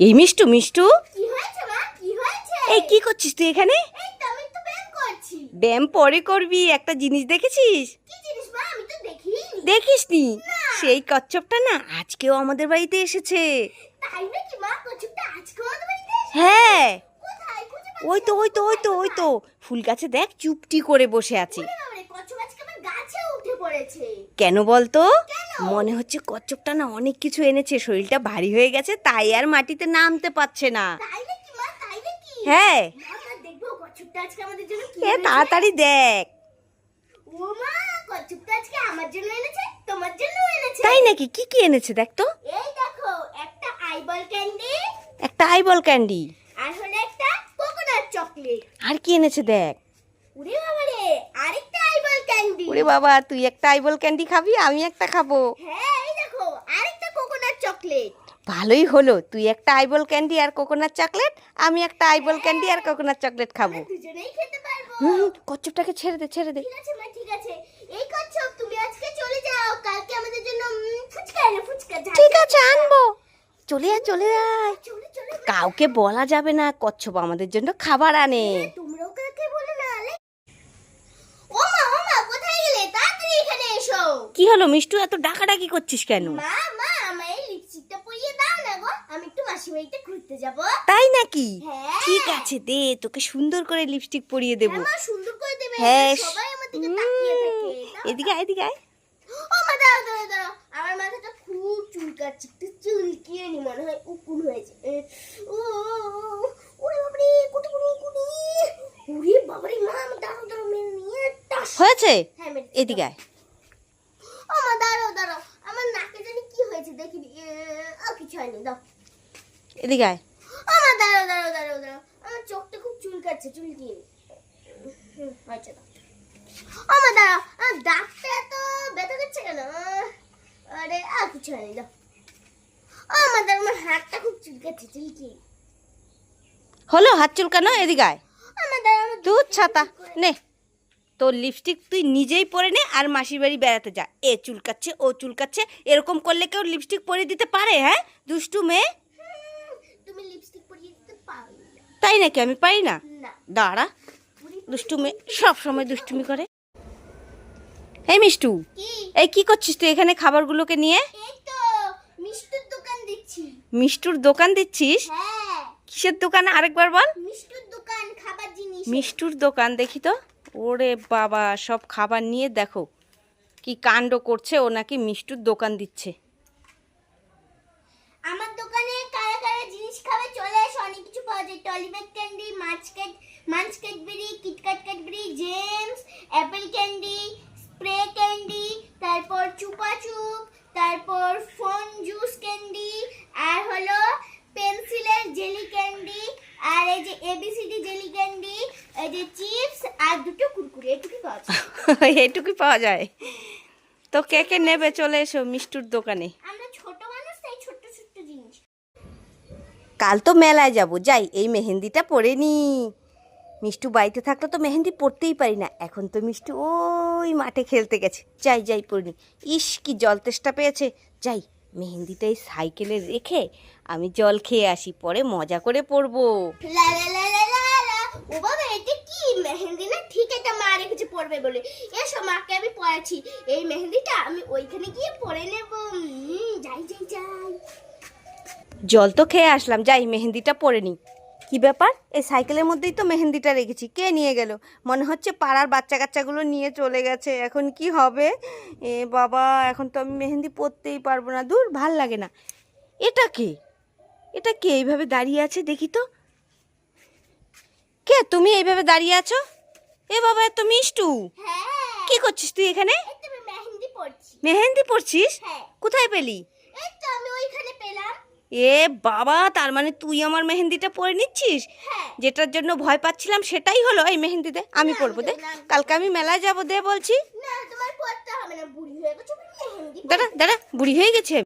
এই মিষ্টু মিষ্টু। এই কি করছিস তুই এখানে? ব্যায়াম পরে করবি একটা জিনিস দেখেছিস? দেখিস নি। সেই কচ্ছপটা না আজকেও আমাদের বাড়িতে এসেছে? হ্যাঁ। ওই তো ওই তো ওই তো ওই তো। ফুল গাছে দেখ চুপটি করে বসে আছে না। বাবারে, কচু আজকে আমার গাছে উঠে পড়েছে। কেন বলতো? মনে হচ্ছে কচ্ছপটা না অনেক কিছু এনেছে শরীরটা ভারী হয়ে গেছে তাই আর মাটিতে নামতে পারছে না। হ্যাঁ। এ তাড়াতাড়ি দেখ। তাই নাকি? কি কি এনেছে দেখ তো। এই দেখো একটা আইবল ক্যান্ডি একটা আইবল ক্যান্ডি আর হলো একটা কোকোনাট চকলেট আর কি এনেছে দেখ। উরে ক্যান্ডি ওরে বাবা তুই একটা আইবল ক্যান্ডি খাবি আমি একটা খাব। হ্যাঁ এই দেখো আরেকটা কোকোনাট চকলেট ভালোই হলো তুই একটা আইবল ক্যান্ডি আর কোকোনাট চকলেট আমি একটা আইবল ক্যান্ডি আর কোকোনাট চকলেট খাব। দুজনেই খেতে পারব। হুম কচ্ছপটাকে ছেড়ে দে ছেড়ে দে। ঠিক আছে মা ঠিক আছে। এই কচ্ছপ তুমি আজকে চলে যাও কালকে আমাদের জন্য ফুচকা এনে ফুচকা ঠিক আছে আনব। চলে আয় চলে আয়। কাউকে বলা যাবে না কচ্ছপ আমাদের জন্য খাবার আনে হ্যাঁ, তোমরাও কাউকে বলে না আলে ও মা ও মা কোথায় গেলে তাড়াতাড়ি এখানে এসো কি হলো মিষ্টু? এত ডাকাডাকি করছিস কেন? মা মা আমায় লিপস্টিকটা পরিয়ে দাও না গো। আমি একটু মাসি ঘুরতে যাব। তাই নাকি? হ্যাঁ। ঠিক আছে দে তোকে সুন্দর করে লিপস্টিক পরিয়ে দেবো। হ্যাঁ, মা সুন্দর করে দেবে। হ্যাঁ সবাই আমার দিকে তাকিয়ে থাকে দাও। এদিকে আয়, এদিকে আয়। ও মা দাঁড়াও দাঁড়াও দাঁড়াও। আমার মাথাটা খুব চুলকাচ্ছে একটু চুলকিয়ে নি মনে হয় উকুন হয়েছে। এ, ও ওরে বাবারে কত বড় উকুনি ওরে বাবারে মা আমি দাঁড়াও দাঁড়াও মেরে নিয়ে টাস হয়েছে? হ্যাঁ মেরে এদিকে আয়। ও মা দাঁড়াও দাঁড়াও। আমার নাকে জানি কি হয়েছে দেখি ও কিছু হয়নি দাও। এদিকে আয়। ও মা দাঁড়াও দাঁড়াও দাঁড়াও দাঁড়াও। আমার চোখটা খুব চুলকাচ্ছে চুলকিয়ে হয়েছে দাও। ও মা দাঁড়াও। আমার দাঁতটা এত ব্যথা করছে কেন? আরে আর কিছু হয়নি দাও। ও মা দাঁড়াও আমার হাতটা খুব চুলকাচ্ছে চুলকিয়ে হলো হাত চুলকানো? এদিকে আয়। মা দাঁড়াও আমার দুধ ছাতা। নে। তোর লিপস্টিক তুই নিজেই পরে নে আর মাসির বাড়ি বেড়াতে যা। এ চুলকাচ্ছে ও চুলকাচ্ছে এরকম করলে কেউ লিপস্টিক পরিয়ে দিতে পারে হ্যাঁ? দুষ্টু মেয়ে? তুমি লিপস্টিক পরিয়ে দিতে পারো তাই নাকি আমি পারি না? দাঁড়া পুরি- দুষ্টু মেয়ে সব সময় দুষ্টুমি করে। এই মিষ্টু এই কি করছিস তুই এখানে খাবারগুলোকে নিয়ে? তো মিষ্টির দোকান দিচ্ছি। মিষ্টুর দোকান দিচ্ছিস? হ্যাঁ। কিসের দোকান? আরেকবার বল। মিষ্টির দোকান খাবার জিনিস মিষ্টুর দোকান দেখি তো। ওরে বাবা, সব খাবার নিয়ে দেখো, কি কাণ্ড করছে, ও নাকি মিষ্টুর দোকান দিচ্ছে। আমার দোকানে কারা কারা জিনিস খাবে, চলে এসে, অনেক কিছু পাওয়া যায়। টলিব্যাগ ক্যান্ডি, মাছ cat munch Cadbury KitKat Cadbury Gems, apple candy, spray candy, তারপর চুপাচুপ তারপর ফোন জুস ক্যান্ডি আর হলো পেন্সিলের জেলি ক্যান্ডি আর এই যে এবিসিডি জেলি ক্যান্ডি এই যে চিপস আর দুটো কুরকুরে এটুকু এটুকুই পাওয়া যায় তো কে কে নেবে চলে এসো মিষ্টুর দোকানে কাল তো মেলায় যাব যাই এই মেহেন্দিটা পরে নি মিষ্টু বাড়িতে থাকলে তো মেহেন্দি পরতেই পারি না এখন তো মিষ্টু ওই মাঠে খেলতে গেছে যাই যাই পড়ি ইস কি জল তেষ্টা পেয়েছে যাই মেহেন্দিটা এই সাইকেলে রেখে আমি জল খেয়ে আসি পরে মজা করে পরবো। ও বাবা মেহেন্দি না ঠিক এটা মা রেখেছে পড়বে বলে। এসো মাকে আমি পড়াচ্ছি। এই মেহেন্দিটা আমি ওইখানে গিয়ে পড়ে নেব। যাই যাই যাই। জল তো খেয়ে আসলাম। যাই মেহেন্দিটা পরে নিই। কি ব্যাপার? এই সাইকেলের মধ্যেই তো মেহেন্দিটা রেখেছি। কে নিয়ে গেল? মনে হচ্ছে পাড়ার বাচ্চা কাচ্চাগুলো নিয়ে চলে গেছে। এখন কি হবে? এ বাবা, এখন তো আমি মেহেন্দি পরতেই পারব না। দূর, ভালো লাগে না। এটা কে? এটা কে? এইভাবে দাঁড়িয়ে আছে, দেখি তো। কে? তুমি এইভাবে দাঁড়িয়ে আছো? এ বাবা এত মিষ্টু। হ্যাঁ। কি করছিস তুই এখানে? মেহেন্দি পড়ছি মেহেন্দি পরছিস? হ্যাঁ। কোথায় পেলি? এ বাবা তার মানে তুই আমার মেহেন্দিটা পরে নিচ্ছিস? হ্যাঁ। যেটার জন্য ভয় পাচ্ছিলাম সেটাই হলো এই মেহেন্দি দে আমি পরবো দে। কালকে আমি মেলায় যাব দে বলছি। দাঁড়া দাঁড়া বুড়ি হয়ে গেছে।